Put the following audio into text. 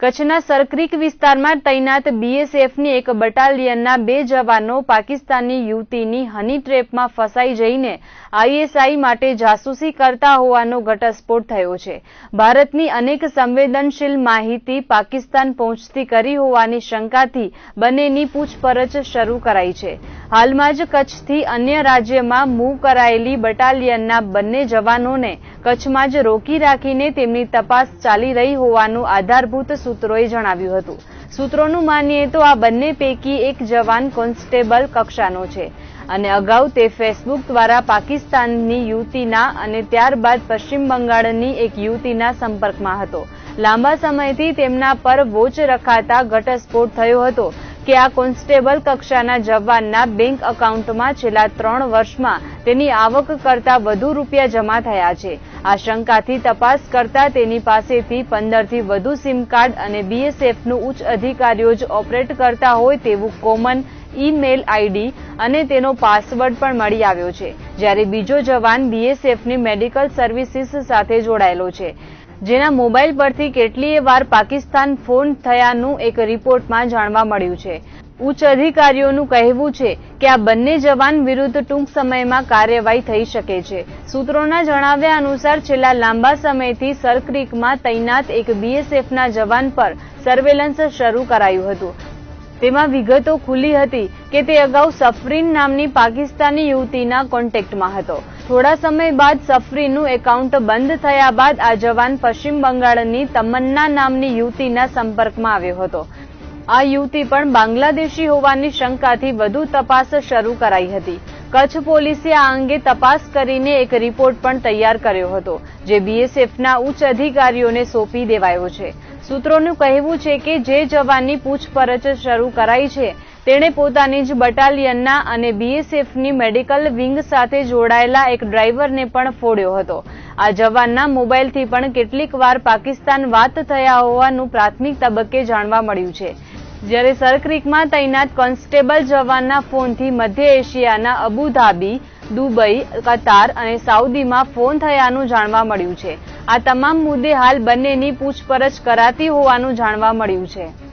કચ્છના સરક્રીક વિસ્તારમાં તૈનાત બીએસએફની એક બટાલિયનના બે જવાનો પાકિસ્તાની યુવતીની હની ટ્રેપમાં ફસાઈ જઈને આઈએસઆઈ માટે જાસૂસી કરતા હોવાનો ઘટસ્ફોટ થયો છે. ભારતની અનેક સંવેદનશીલ માહિતી પાકિસ્તાન પહોંચતી કરી હોવાની શંકાથી બંનેની પૂછપરછ શરૂ કરાઈ છે. હાલમાં જ કચ્છથી અન્ય રાજ્યમાં મૂવ કરાયેલી બટાલિયનના બંને જવાનોને કચ્છમાં જ રોકી રાખીને તેમની તપાસ ચાલી રહી હોવાનું આધારભૂત સૂત્રોએ જણાવ્યું હતું. સૂત્રોનું માનીએ તો આ બંને પૈકી એક જવાન કોન્સ્ટેબલ કક્ષાનો છે અને અગાઉ તે ફેસબુક દ્વારા પાકિસ્તાનની યુવતીના અને ત્યારબાદ પશ્ચિમ બંગાળની એક યુવતીના સંપર્કમાં હતો. લાંબા સમયથી તેમના પર વોચ રખાતા ઘટસ્ફોટ થયો હતો. કે આ કોન્સ્ટેબલ કક્ષાના જવાનના બેંક એકાઉન્ટમાં છેલ્લા ત્રણ વર્ષમાં તેની આવક કરતા વધુ રૂપિયા જમા થયા છે. આ શંકાથી તપાસ કરતા તેની પાસેથી પંદરથી વધુ સિમ કાર્ડ અને બીએસએફનું ઉચ્ચ અધિકારીઓ જ ઓપરેટ કરતા હોય તેવું કોમન ઈમેલ આઈડી અને તેનો પાસવર્ડ પણ મળી આવ્યો છે, જ્યારે બીજો જવાન બીએસએફની મેડિકલ સર્વિસીસ સાથે જોડાયેલો છે. જેના મોબાઈલ પરથી કેટલીય વાર પાકિસ્તાન ફોન થયાનું એક રિપોર્ટમાં જાણવા મળ્યું છે. ઉચ્ચ અધિકારીઓનું કહેવું છે કે આ બંને જવાન વિરુદ્ધ ટૂંક સમયમાં કાર્યવાહી થઈ શકે છે. સૂત્રોના જણાવ્યા અનુસાર છેલ્લા લાંબા સમયથી સરક્રીકમાં તૈનાત એક બીએસએફના જવાન પર સર્વેલન્સ શરૂ કરાયું હતું. તેમાં વિગતો ખુલી હતી કે તે અગાઉ સફરીન નામની પાકિસ્તાની યુવતીના કોન્ટેક્ટમાં હતો. થોડા સમય બાદ સફરીનું એકાઉન્ટ બંધ થયા બાદ આ જવાન પશ્ચિમ બંગાળની તમન્ના નામની યુવતીના સંપર્કમાં આવ્યો હતો. આ યુવતી પણ બાંગ્લાદેશી હોવાની શંકાથી વધુ તપાસ શરૂ કરાઈ હતી. કચ્છ પોલીસે આ અંગે તપાસ કરીને એક રિપોર્ટ પણ તૈયાર કર્યો હતો, જે બીએસએફના ઉચ્ચ અધિકારીઓને સોંપી દેવાયો છે. સૂત્રોનું કહેવું છે કે જે જવાનની પૂછપરછ શરૂ કરાઈ છે, તેણે પોતાની જ બટાલિયનના અને બીએસએફની મેડિકલ વિંગ સાથે જોડાયેલા એક ડ્રાઈવરને પણ ફોડ્યો હતો. આ જવાનના મોબાઈલથી પણ કેટલીક વાર પાકિસ્તાન વાત થયા હોવાનું પ્રાથમિક તબક્કે જાણવા મળ્યું છે. જ્યારે સરક્રીકમાં તૈનાત કોન્સ્ટેબલ જવાનના ફોનથી મધ્ય એશિયાના અબુધાબી, દુબઈ, કતાર અને સાઉદીમાં ફોન થયાનું જાણવા મળ્યું છે. આ તમામ મુદ્દે હાલ બંનેની પૂછપરછ કરાતી હોવાનું જાણવા મળ્યું છે.